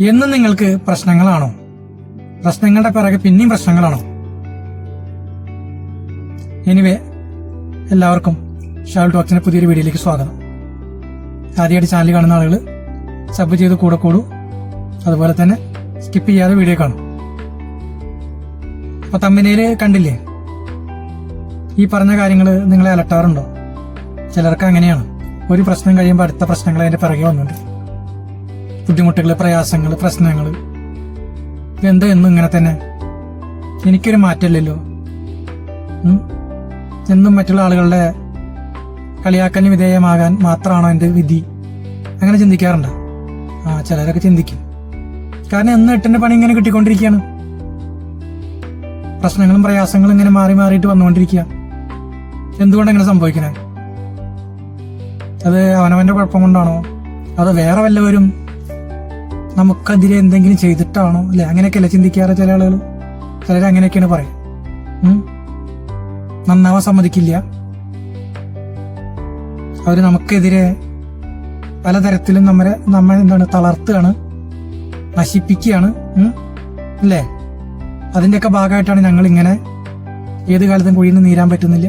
എന്നും നിങ്ങൾക്ക് പ്രശ്നങ്ങളാണോ? പ്രശ്നങ്ങളുടെ പിറകെ പിന്നെയും പ്രശ്നങ്ങളാണോ? എനിവേ എല്ലാവർക്കും ഷാൾ ടോക്സിന്റെ പുതിയൊരു വീഡിയോയിലേക്ക് സ്വാഗതം. ആദ്യമായിട്ട് ചാനൽ കാണുന്ന ആളുകൾ സബ് ചെയ്ത് കൂടെ കൂടൂ. അതുപോലെ തന്നെ സ്കിപ്പ് ചെയ്യാതെ വീഡിയോ കാണും. അപ്പൊ തമ്മിനയിൽ കണ്ടില്ലേ? ഈ പറഞ്ഞ കാര്യങ്ങൾ നിങ്ങളെ അലട്ടാറുണ്ടോ? ചിലർക്ക് അങ്ങനെയാണ്. ഒരു പ്രശ്നം കഴിയുമ്പോൾ അടുത്ത പ്രശ്നങ്ങൾ അതിന്റെ പിറകെ വന്നുണ്ട് ബുദ്ധിമുട്ടുകൾ പ്രയാസങ്ങൾ പ്രശ്നങ്ങൾ ഇതെന്താ എന്നും ഇങ്ങനെ തന്നെ? എനിക്കൊരു മാറ്റമില്ലല്ലോ. എന്നും മറ്റുള്ള ആളുകളുടെ കളിയാക്കലിന് വിധേയമാകാൻ മാത്രമാണോ എന്റെ വിധി? അങ്ങനെ ചിന്തിക്കാറുണ്ട്. ആ ചിലരൊക്കെ ചിന്തിക്കും. കാരണം എന്ന് എട്ടിന്റെ പണി ഇങ്ങനെ കിട്ടിക്കൊണ്ടിരിക്കുകയാണ്. പ്രശ്നങ്ങളും പ്രയാസങ്ങളും ഇങ്ങനെ മാറി മാറിയിട്ട് വന്നുകൊണ്ടിരിക്കുക. എന്തുകൊണ്ട് ഇങ്ങനെ സംഭവിക്കണേ അത് അവനവന്റെ കുഴപ്പം കൊണ്ടാണോ? അതോ വേറെ വല്ലവരും നമുക്കെതിരെ എന്തെങ്കിലും ചെയ്തിട്ടാണോ? അല്ലെ? അങ്ങനെയൊക്കെയല്ലേ ചിന്തിക്കാറ് ചില ആളുകൾ ചിലർ അങ്ങനെയൊക്കെയാണ് പറയും. ഉം. നന്നാവാൻ സമ്മതിക്കില്ല. അവർ നമുക്കെതിരെ പലതരത്തിലും നമ്മളെ നമ്മെ എന്താണ് തളർത്തുകയാണ് നശിപ്പിക്കുകയാണ്. അല്ലേ? അതിന്റെയൊക്കെ ഭാഗമായിട്ടാണ് ഞങ്ങൾ ഇങ്ങനെ ഏത് കാലത്തും കുഴിയിൽ നിന്ന് നീരാൻ പറ്റുന്നില്ല.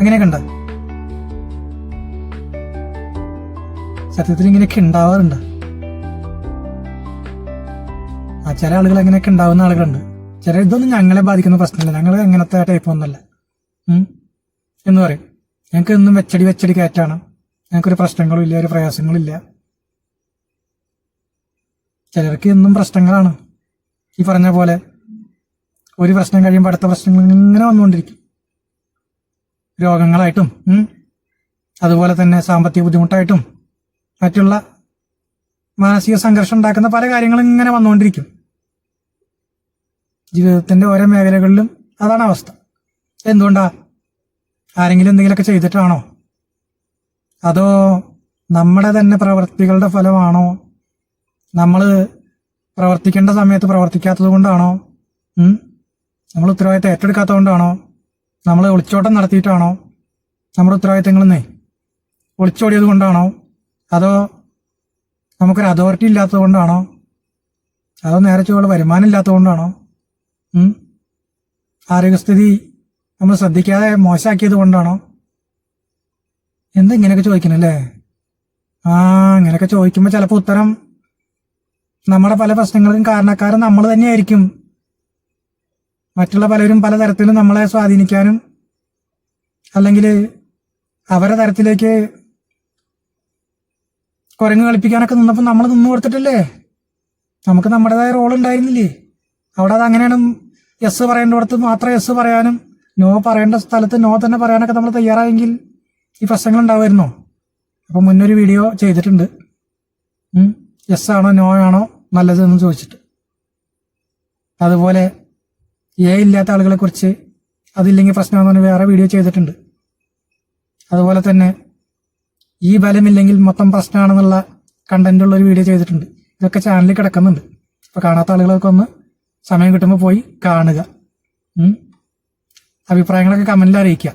അങ്ങനെയൊക്കെ ഉണ്ടോ? സത്യത്തിൽ ഇങ്ങനെയൊക്കെ ഉണ്ടാവാറുണ്ട്. ചില ആളുകൾ അങ്ങനെയൊക്കെ ഉണ്ടാവുന്ന ആളുകളുണ്ട്. ചില ഇതൊന്നും ഞങ്ങളെ ബാധിക്കുന്ന പ്രശ്നമില്ല. ഞങ്ങൾ അങ്ങനത്തെ ടൈപ്പ് ഒന്നല്ല എന്ന് പറയും. ഞങ്ങൾക്ക് എന്നും വെച്ചടി വെച്ചടി കയറ്റാണ്. ഞങ്ങൾക്കൊരു പ്രശ്നങ്ങളും ഇല്ല ഒരു പ്രയാസങ്ങളും ഇല്ല. ചിലർക്ക് എന്നും പ്രശ്നങ്ങളാണ്. ഈ പറഞ്ഞ പോലെ ഒരു പ്രശ്നം കഴിയുമ്പോൾ അടുത്ത പ്രശ്നങ്ങൾ ഇങ്ങനെ വന്നുകൊണ്ടിരിക്കും. രോഗങ്ങളായിട്ടും അതുപോലെ തന്നെ സാമ്പത്തിക ബുദ്ധിമുട്ടായിട്ടും മറ്റുള്ള മാനസിക സംഘർഷം ഉണ്ടാക്കുന്ന പല കാര്യങ്ങളും ഇങ്ങനെ വന്നുകൊണ്ടിരിക്കും. ജീവിതത്തിന്റെ ഓരോ മേഖലകളിലും അതാണ് അവസ്ഥ. എന്തുകൊണ്ടാ? ആരെങ്കിലും എന്തെങ്കിലുമൊക്കെ ചെയ്തിട്ടാണോ? അതോ നമ്മുടെ തന്നെ പ്രവൃത്തികളുടെ ഫലമാണോ? നമ്മൾ പ്രവർത്തിക്കേണ്ട സമയത്ത് പ്രവർത്തിക്കാത്തത് കൊണ്ടാണോ? നമ്മൾ ഉത്തരവാദിത്തം ഏറ്റെടുക്കാത്തത് കൊണ്ടാണോ? നമ്മൾ ഒളിച്ചോട്ടം നടത്തിയിട്ടാണോ? നമ്മുടെ ഉത്തരവാദിത്തങ്ങളെന്നേ ഒളിച്ചോടിയത് കൊണ്ടാണോ? അതോ നമുക്കൊരു അതോറിറ്റി ഇല്ലാത്തത് കൊണ്ടാണോ? അതോ നേരെ ചുവള്ള വരുമാനം ഇല്ലാത്തത് കൊണ്ടാണോ? ആരോഗ്യസ്ഥിതി നമ്മൾ ശ്രദ്ധിക്കാതെ മോശമാക്കിയത് കൊണ്ടാണോ? എന്താ ഇങ്ങനെയൊക്കെ ചോദിക്കണല്ലേ? ആ ഇങ്ങനെയൊക്കെ ചോദിക്കുമ്പോൾ ചിലപ്പോൾ ഉത്തരം നമ്മുടെ പല പ്രശ്നങ്ങൾക്കും കാരണക്കാരൻ നമ്മൾ തന്നെയായിരിക്കും. മറ്റുള്ള പലരും പല പലതരത്തിലും നമ്മളെ സ്വാധീനിക്കാനും അല്ലെങ്കിൽ അവരെ തരത്തിലേക്ക് കുരങ്ങ് കളിപ്പിക്കാനൊക്കെ നിന്നപ്പോൾ നമ്മൾ നിന്ന് കൊടുത്തിട്ടില്ലേ? നമുക്ക് നമ്മുടേതായ റോൾ ഉണ്ടായിരുന്നില്ലേ? അവിടെ അത് അങ്ങനെയാണ് യെസ് പറയേണ്ടടുത്ത് മാത്രം യെസ് പറയാനും നോ പറയേണ്ട സ്ഥലത്ത് നോ തന്നെ പറയാനൊക്കെ നമ്മൾ തയ്യാറായെങ്കിൽ ഈ പ്രശ്നങ്ങൾ ഉണ്ടാവുമായിരുന്നോ? അപ്പം മുന്നൊരു വീഡിയോ ചെയ്തിട്ടുണ്ട്. യെസ് ആണോ നോ ആണോ നല്ലതെന്ന് ചോദിച്ചിട്ട്. അതുപോലെ എ ഇല്ലാത്ത ആളുകളെ കുറിച്ച് അതില്ലെങ്കിൽ പ്രശ്നമാണെന്ന് പറഞ്ഞ് വേറെ വീഡിയോ ചെയ്തിട്ടുണ്ട്. അതുപോലെ തന്നെ ഈ ബലമില്ലെങ്കിൽ മൊത്തം പ്രശ്നമാണെന്നുള്ള കണ്ടന്റുള്ള ഒരു വീഡിയോ ചെയ്തിട്ടുണ്ട്. ഇതൊക്കെ ചാനലിൽ കിടക്കുന്നുണ്ട്. അപ്പൊ കാണാത്ത ആളുകളൊക്കെ ഒന്ന് സമയം കിട്ടുമ്പോൾ പോയി കാണുക. അഭിപ്രായങ്ങളൊക്കെ കമന്റിൽ അറിയിക്കുക.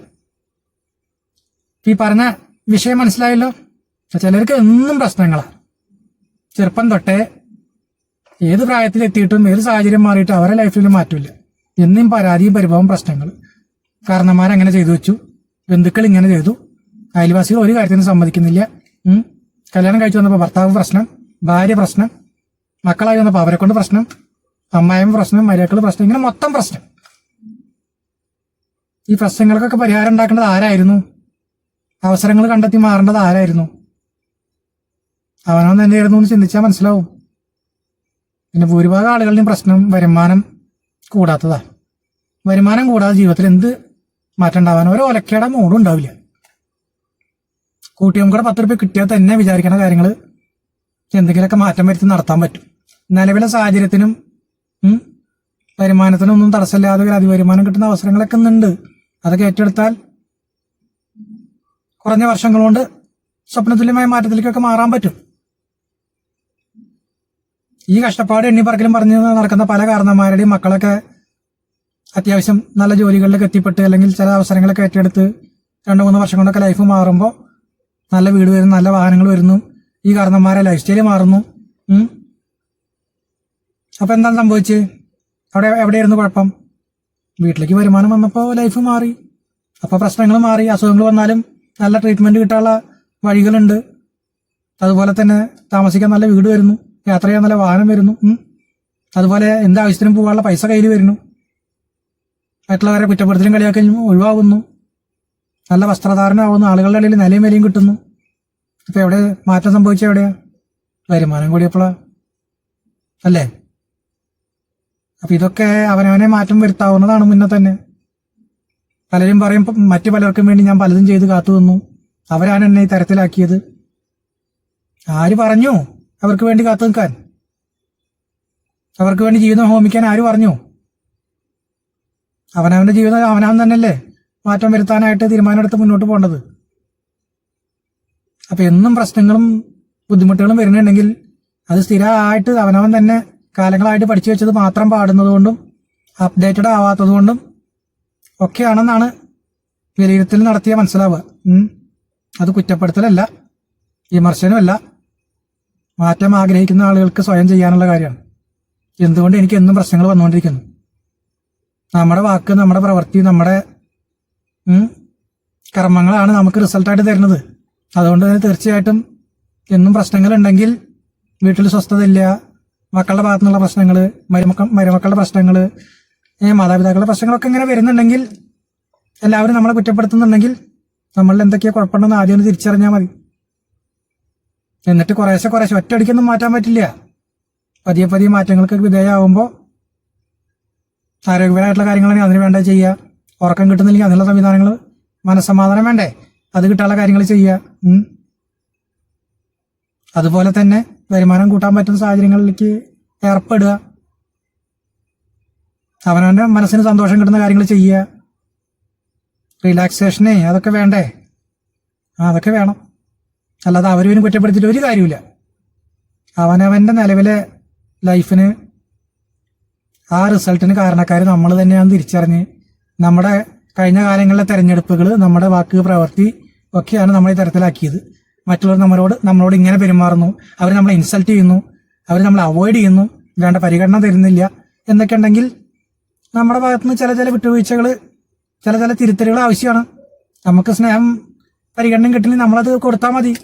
ഈ പറഞ്ഞ വിഷയം മനസ്സിലായല്ലോ? ചിലർക്ക് എന്നും പ്രശ്നങ്ങളാണ് ചെറുപ്പം തൊട്ടേ ഏത് പ്രായത്തിൽ എത്തിയിട്ടും ഏത് സാഹചര്യം മാറിയിട്ട് അവരെ ലൈഫിൽ മാറ്റില്ല. എന്നും പരാതിയും പരിഭവം പ്രശ്നങ്ങൾ. കാരണന്മാരങ്ങനെ ചെയ്തു വെച്ചു. ബന്ധുക്കൾ ഇങ്ങനെ ചെയ്തു. അയൽവാസികൾ ഒരു കാര്യത്തിനും സമ്മതിക്കുന്നില്ല. കല്യാണം കഴിച്ചു വന്നപ്പോൾ ഭർത്താവ് പ്രശ്നം ഭാര്യ പ്രശ്നം മക്കളായി വന്നപ്പോൾ അവരെ കൊണ്ട് പ്രശ്നം അമ്മായും പ്രശ്നം മര്യാക്കൾ പ്രശ്നം ഇങ്ങനെ മൊത്തം പ്രശ്നം. ഈ പ്രശ്നങ്ങൾക്കൊക്കെ പരിഹാരം ഉണ്ടാക്കേണ്ടത് ആരായിരുന്നു? അവസരങ്ങൾ കണ്ടെത്തി മാറേണ്ടത് ആരായിരുന്നു? അവനവൻ തന്നെയായിരുന്നു എന്ന് ചിന്തിച്ചാൽ മനസ്സിലാവും. പിന്നെ ഭൂരിഭാഗം ആളുകളുടെയും പ്രശ്നം വരുമാനം കൂടാത്തതാ. വരുമാനം കൂടാതെ ജീവിതത്തിൽ എന്ത് മാറ്റം ഉണ്ടാവാൻ ഒരു ഒലക്കേടെ മൂടും ഉണ്ടാവില്ല. കൂട്ടിയും കൂടെ പത്ത് രൂപ കിട്ടിയാൽ തന്നെ വിചാരിക്കുന്ന കാര്യങ്ങൾ എന്തെങ്കിലുമൊക്കെ മാറ്റം വരുത്തി നടത്താൻ പറ്റും. നിലവിലെ സാഹചര്യത്തിനും ഉം, വരുമാനത്തിനും തടസ്സമില്ലാതെ ഒരു അതിവരുമാനം കിട്ടുന്ന അവസരങ്ങളൊക്കെ ഉണ്ട് അതൊക്കെ ഏറ്റെടുത്താൽ കുറഞ്ഞ വർഷങ്ങൾ കൊണ്ട് സ്വപ്നതുല്യമായ മാറ്റത്തിലേക്കൊക്കെ മാറാൻ പറ്റും. ഈ കഷ്ടപ്പാട് എണ്ണി പറക്കലും പറഞ്ഞു നടക്കുന്ന പല കാരണന്മാരുടെയും മക്കളൊക്കെ അത്യാവശ്യം നല്ല ജോലികളിലൊക്കെ എത്തിപ്പെട്ട് അല്ലെങ്കിൽ ചില അവസരങ്ങളൊക്കെ ഏറ്റെടുത്ത് രണ്ടു മൂന്ന് വർഷം കൊണ്ടൊക്കെ ലൈഫ് മാറുമ്പോൾ നല്ല വീട് വരുന്നു നല്ല വാഹനങ്ങൾ വരുന്നു ഈ കാരണന്മാരെ ലൈഫ് സ്റ്റൈൽ മാറുന്നു. അപ്പൊ എന്താണ് സംഭവിച്ച്? അവിടെ എവിടെയായിരുന്നു കുഴപ്പം? വീട്ടിലേക്ക് വരുമാനം വന്നപ്പോൾ ലൈഫ് മാറി. അപ്പോൾ പ്രശ്നങ്ങൾ മാറി. അസുഖങ്ങൾ വന്നാലും നല്ല ട്രീറ്റ്മെന്റ് കിട്ടാനുള്ള വഴികളുണ്ട്. അതുപോലെ തന്നെ താമസിക്കാൻ നല്ല വീട് വരുന്നു. യാത്ര ചെയ്യാൻ നല്ല വാഹനം വരുന്നു. അതുപോലെ എന്ത് ആവശ്യത്തിനും പോകാനുള്ള പൈസ കയ്യിൽ വരുന്നു. മറ്റുള്ളവരെ കുറ്റപ്പെടുത്തലും കളിയൊക്കെ ഒഴിവാകുന്നു. നല്ല വസ്ത്രധാരണമാവുന്നു ആളുകളുടെ ഇടയിൽ നിലയും വിലയും കിട്ടുന്നു. ഇപ്പൊ എവിടെ മാറ്റം സംഭവിച്ച എവിടെയാ? വരുമാനം കൂടിയപ്പോഴാ അല്ലേ? അപ്പൊ ഇതൊക്കെ അവനവനെ മാറ്റം വരുത്താവുന്നതാണ് മുന്നേ തന്നെ. പലരും പറയും മറ്റു പലർക്കും വേണ്ടി ഞാൻ പലതും ചെയ്ത് കാത്തു നിന്നു. അവരാണ് എന്നെ ഈ തരത്തിലാക്കിയത്. ആര് പറഞ്ഞു അവർക്ക് വേണ്ടി കാത്തു നിൽക്കാൻ? അവർക്ക് വേണ്ടി ജീവിതം ഹോമിക്കാൻ ആര് പറഞ്ഞു? അവനവന്റെ ജീവിതം അവനവൻ തന്നെയല്ലേ മാറ്റം വരുത്താനായിട്ട് തീരുമാനമെടുത്ത് മുന്നോട്ട് പോകേണ്ടത്? അപ്പൊ എന്നും പ്രശ്നങ്ങളും ബുദ്ധിമുട്ടുകളും വരുന്നുണ്ടെങ്കിൽ അത് സ്ഥിരമായിട്ട് അവനവൻ തന്നെ കാലങ്ങളായിട്ട് പഠിച്ചു വെച്ചത് മാത്രം പാടുന്നതുകൊണ്ടും അപ്ഡേറ്റഡ് ആവാത്തതുകൊണ്ടും ഒക്കെയാണെന്നാണ് വിലയിരുത്തൽ നടത്തിയ മനസ്സിലാവുക. അത് കുറ്റപ്പെടുത്തലല്ല വിമർശനമല്ല. മാറ്റം ആഗ്രഹിക്കുന്ന ആളുകൾക്ക് സ്വയം ചെയ്യാനുള്ള കാര്യമാണ്. എന്തുകൊണ്ട് എനിക്ക് എന്നും പ്രശ്നങ്ങൾ വന്നുകൊണ്ടിരിക്കുന്നു? നമ്മുടെ വാക്ക് നമ്മുടെ പ്രവൃത്തി നമ്മുടെ കർമ്മങ്ങളാണ് നമുക്ക് റിസൾട്ടായിട്ട് തരുന്നത്. അതുകൊണ്ട് തന്നെ തീർച്ചയായിട്ടും എന്നും പ്രശ്നങ്ങൾ ഉണ്ടെങ്കിൽ വീട്ടിൽ സ്വസ്ഥതയില്ല മക്കളുടെ ഭാഗത്തു നിന്നുള്ള പ്രശ്നങ്ങൾ മരുമക്ക മരുമക്കളുടെ പ്രശ്നങ്ങൾ മാതാപിതാക്കളുടെ പ്രശ്നങ്ങളൊക്കെ ഇങ്ങനെ വരുന്നുണ്ടെങ്കിൽ എല്ലാവരും നമ്മളെ കുറ്റപ്പെടുത്തുന്നുണ്ടെങ്കിൽ നമ്മളിൽ എന്തൊക്കെയാ കുഴപ്പമുണ്ടെന്ന് ആദ്യം ഒന്ന് തിരിച്ചറിഞ്ഞാൽ മതി. എന്നിട്ട് കുറേശ്ശെ കുറേശ്ശെ ഒറ്റയടിക്കൊന്നും മാറ്റാൻ പറ്റില്ല. പതിയെ പതിയെ മാറ്റങ്ങൾക്ക് വിധേയമാകുമ്പോൾ ആരോഗ്യപരമായിട്ടുള്ള കാര്യങ്ങളാണെങ്കിൽ അതിന് വേണ്ട ചെയ്യുക. ഉറക്കം കിട്ടുന്നില്ലെങ്കിൽ അതിനുള്ള സംവിധാനങ്ങൾ മനസ്സമാധാനം വേണ്ടേ? അത് കിട്ടാനുള്ള കാര്യങ്ങൾ ചെയ്യുക. അതുപോലെ തന്നെ വരുമാനം കൂട്ടാൻ പറ്റുന്ന സാഹചര്യങ്ങളിലേക്ക് ഏർപ്പെടുക. അവനവന്റെ മനസ്സിന് സന്തോഷം കിട്ടുന്ന കാര്യങ്ങൾ ചെയ്യുക. റിലാക്സേഷനെ അതൊക്കെ വേണ്ടേ? ആ അതൊക്കെ വേണം. അല്ലാതെ അവരും കുറ്റപ്പെടുത്തിയിട്ട് ഒരു കാര്യമില്ല അവനവന്റെ നിലവിലെ ലൈഫിന് ആ റിസൾട്ടിന് കാരണക്കാർ നമ്മൾ തന്നെയാണ് തിരിച്ചറിഞ്ഞ് നമ്മുടെ കഴിഞ്ഞ കാലങ്ങളിലെ തെരഞ്ഞെടുപ്പുകൾ നമ്മുടെ വാക്ക് പ്രവൃത്തി ഒക്കെയാണ് നമ്മളെ ഈ തരത്തിലാക്കിയത്. മറ്റുള്ളവർ നമ്മളോട് നമ്മളോട് ഇങ്ങനെ പെരുമാറുന്നു. അവർ നമ്മളെ ഇൻസൾട്ട് ചെയ്യുന്നു. അവർ നമ്മളെ അവോയ്ഡ് ചെയ്യുന്നു. വേണ്ട പരിഗണന തരുന്നില്ല. എന്നൊക്കെ ഉണ്ടെങ്കിൽ നമ്മുടെ ഭാഗത്തുനിന്ന് ചില ചില വിട്ടുവീഴ്ചകൾ ചില ചില തിരുത്തലുകൾ ആവശ്യമാണ്. നമുക്ക് സ്നേഹം പരിഗണന കിട്ടില്ല നമ്മളത് കൊടുത്താൽ മതി.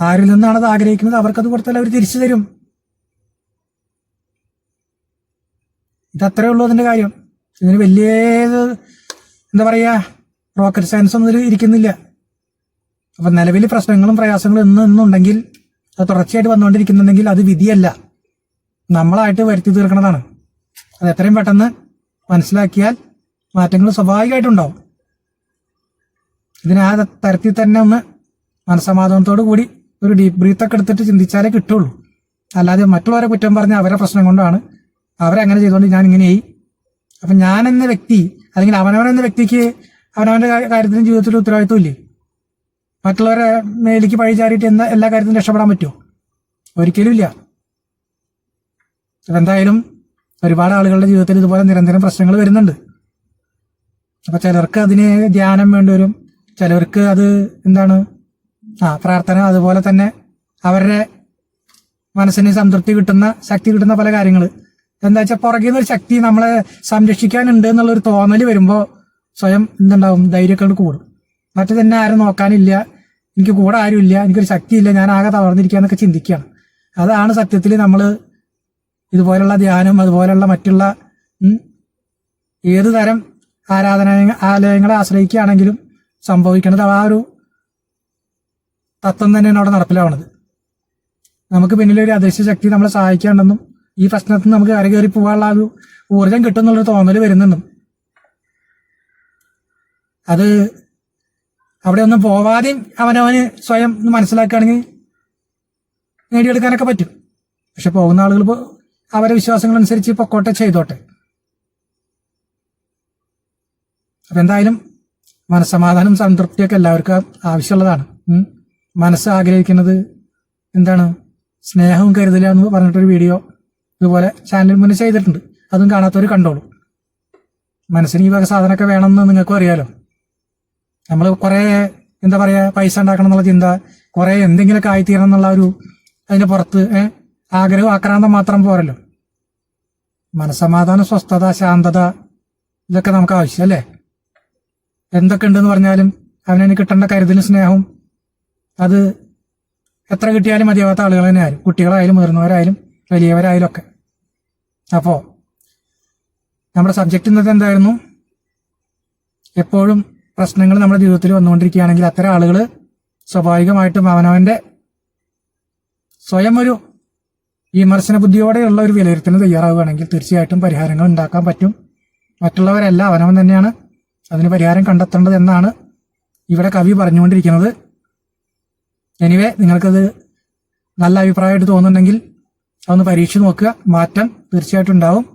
ആരിൽ നിന്നാണ് അത് ആഗ്രഹിക്കുന്നത്? അവർക്കത് കൊടുത്താൽ അവർ തിരിച്ചു തരും. ഇതത്രേ ഉള്ളൂ അതിന്റെ കാര്യം. ഇതിന് വലിയ എന്താ പറയാ റോക്കറ്റ് സയൻസ് ഒന്നും ഇരിക്കുന്നില്ല. അപ്പൊ നിലവിൽ പ്രശ്നങ്ങളും പ്രയാസങ്ങളും ഇന്ന് ഇന്നുണ്ടെങ്കിൽ അത് തുടർച്ചയായിട്ട് വന്നുകൊണ്ടിരിക്കുന്നുണ്ടെങ്കിൽ അത് വിധിയല്ല. നമ്മളായിട്ട് വരുത്തി തീർക്കണതാണ്. അത് എത്രയും പെട്ടെന്ന് മനസ്സിലാക്കിയാൽ മാറ്റങ്ങൾ സ്വാഭാവികമായിട്ടുണ്ടാവും. ഇതിനെ ആ തരത്തിൽ തന്നെ ഒന്ന് മനസ്സമാധാനത്തോടു കൂടി ഒരു ഡീപ്പ് ബ്രീത്തൊക്കെ എടുത്തിട്ട് ചിന്തിച്ചാലേ കിട്ടുള്ളൂ. അല്ലാതെ മറ്റുള്ളവരെ കുറ്റം പറഞ്ഞ അവരെ പ്രശ്നം കൊണ്ടാണ് അവരങ്ങനെ ചെയ്തുകൊണ്ട് ഞാൻ ഇങ്ങനെയായി അപ്പം ഞാൻ എന്ന വ്യക്തി അല്ലെങ്കിൽ അവനവൻ എന്ന വ്യക്തിക്ക് അവനവന്റെ കാര്യത്തിനും ജീവിതത്തിലും ഉത്തരവാദിത്വം ഇല്ലേ? മറ്റുള്ളവരെ മേലേക്ക് പഴി ചാരിയിട്ട് എന്ന എല്ലാ കാര്യത്തിലും രക്ഷപ്പെടാൻ പറ്റുമോ? ഒരിക്കലും ഇല്ല അപ്പൊ എന്തായാലും ഒരുപാട് ആളുകളുടെ ജീവിതത്തിൽ ഇതുപോലെ നിരന്തരം പ്രശ്നങ്ങൾ വരുന്നുണ്ട്. അപ്പൊ ചിലർക്ക് അതിന് ധ്യാനം വേണ്ടി വരും. ചിലർക്ക് അത് എന്താണ്? ആ പ്രാർത്ഥന അതുപോലെ തന്നെ അവരുടെ മനസ്സിന് സംതൃപ്തി കിട്ടുന്ന ശക്തി കിട്ടുന്ന പല കാര്യങ്ങൾ എന്താ വെച്ചാൽ പുറകിൽ നിന്നൊരു ശക്തി നമ്മളെ സംരക്ഷിക്കാനുണ്ട് എന്നുള്ളൊരു തോന്നൽ വരുമ്പോൾ സ്വയം എന്തുണ്ടാവും? ധൈര്യമൊക്കെ കൂടും. മറ്റു തന്നെ ആരും നോക്കാനില്ല. എനിക്ക് കൂടെ ആരുമില്ല എനിക്കൊരു ശക്തിയില്ല ഞാൻ ആകെ തളർന്നിരിക്കാന്നൊക്കെ ചിന്തിക്കുകയാണ്. അതാണ് സത്യത്തിൽ നമ്മൾ ഇതുപോലുള്ള ധ്യാനം അതുപോലുള്ള മറ്റുള്ള ഏത് തരം ആരാധന ആലയങ്ങളെ ആശ്രയിക്കുകയാണെങ്കിലും സംഭവിക്കുന്നത് ആ ഒരു തത്വം തന്നെയാണ് അവിടെ നടപ്പിലാവണത്. നമുക്ക് പിന്നിലൊരു അദൃശ്യ ശക്തി നമ്മളെ സഹായിക്കാണ്ടെന്നും ഈ പ്രശ്നത്തിൽ നമുക്ക് കരകയറി പോകാനുള്ള ഒരു ഊർജം കിട്ടുന്നുള്ളൊരു തോന്നൽ വരുന്നുണ്ടും അത് അവിടെ ഒന്നും പോവാതെയും അവനവന് സ്വയം മനസ്സിലാക്കുകയാണെങ്കിൽ നേടിയെടുക്കാനൊക്കെ പറ്റും. പക്ഷെ പോകുന്ന ആളുകൾ ഇപ്പോൾ വിശ്വാസങ്ങൾ അനുസരിച്ച് പൊക്കോട്ടെ ചെയ്തോട്ടെ. അപ്പൊ എന്തായാലും മനസ്സമാധാനം സംതൃപ്തിയൊക്കെ എല്ലാവർക്കും ആവശ്യമുള്ളതാണ്. മനസ്സ് ആഗ്രഹിക്കുന്നത് എന്താണ്? സ്നേഹവും കരുതല എന്ന് പറഞ്ഞിട്ടൊരു വീഡിയോ ഇതുപോലെ ചാനൽ മുന്നേ ചെയ്തിട്ടുണ്ട്. അതും കാണാത്തവർ കണ്ടോളൂ. മനസ്സിന് ഈ വക സാധനമൊക്കെ വേണമെന്ന് നിങ്ങൾക്കും അറിയാലോ. നമ്മൾ കുറെ എന്താ പറയുക പൈസ ഉണ്ടാക്കണം എന്നുള്ള ചിന്ത കുറെ എന്തെങ്കിലുമൊക്കെ ആയിത്തീരണം എന്നുള്ള ഒരു അതിന്റെ പുറത്ത് ആഗ്രഹം ആക്രാന്തം മാത്രം പോരല്ലോ. മനസമാധാനം സ്വസ്ഥത ശാന്തത ഇതൊക്കെ നമുക്ക് ആവശ്യം അല്ലേ? എന്തൊക്കെ ഉണ്ടെന്ന് പറഞ്ഞാലും അവനെ കിട്ടേണ്ട കരുതലും സ്നേഹവും അത് എത്ര കിട്ടിയാലും മതിയാവാത്ത ആളുകൾ തന്നെ കുട്ടികളായാലും മുതിർന്നവരായാലും വലിയവരായാലും ഒക്കെ. അപ്പോൾ നമ്മുടെ സബ്ജക്റ്റ് ഇന്നത്തെ എന്തായിരുന്നു? എപ്പോഴും പ്രശ്നങ്ങൾ നമ്മുടെ ജീവിതത്തിൽ വന്നുകൊണ്ടിരിക്കുകയാണെങ്കിൽ അത്തരം ആളുകൾ സ്വാഭാവികമായിട്ടും അവനവന്റെ സ്വയം ഒരു വിമർശന ബുദ്ധിയോടെയുള്ള ഒരു വിലയിരുത്തലിന് തയ്യാറാവുകയാണെങ്കിൽ തീർച്ചയായിട്ടും പരിഹാരങ്ങൾ ഉണ്ടാക്കാൻ പറ്റും. മറ്റുള്ളവരല്ല അവനവൻ തന്നെയാണ് അതിന് പരിഹാരം കണ്ടെത്തേണ്ടത് എന്നാണ് ഇവിടെ കവി പറഞ്ഞുകൊണ്ടിരിക്കുന്നത്. എനിവേ നിങ്ങൾക്കത് നല്ല അഭിപ്രായമായിട്ട് തോന്നുന്നുണ്ടെങ്കിൽ അതൊന്ന് പരീക്ഷിച്ച് നോക്കുക. മാറ്റം തീർച്ചയായിട്ടും ഉണ്ടാവും.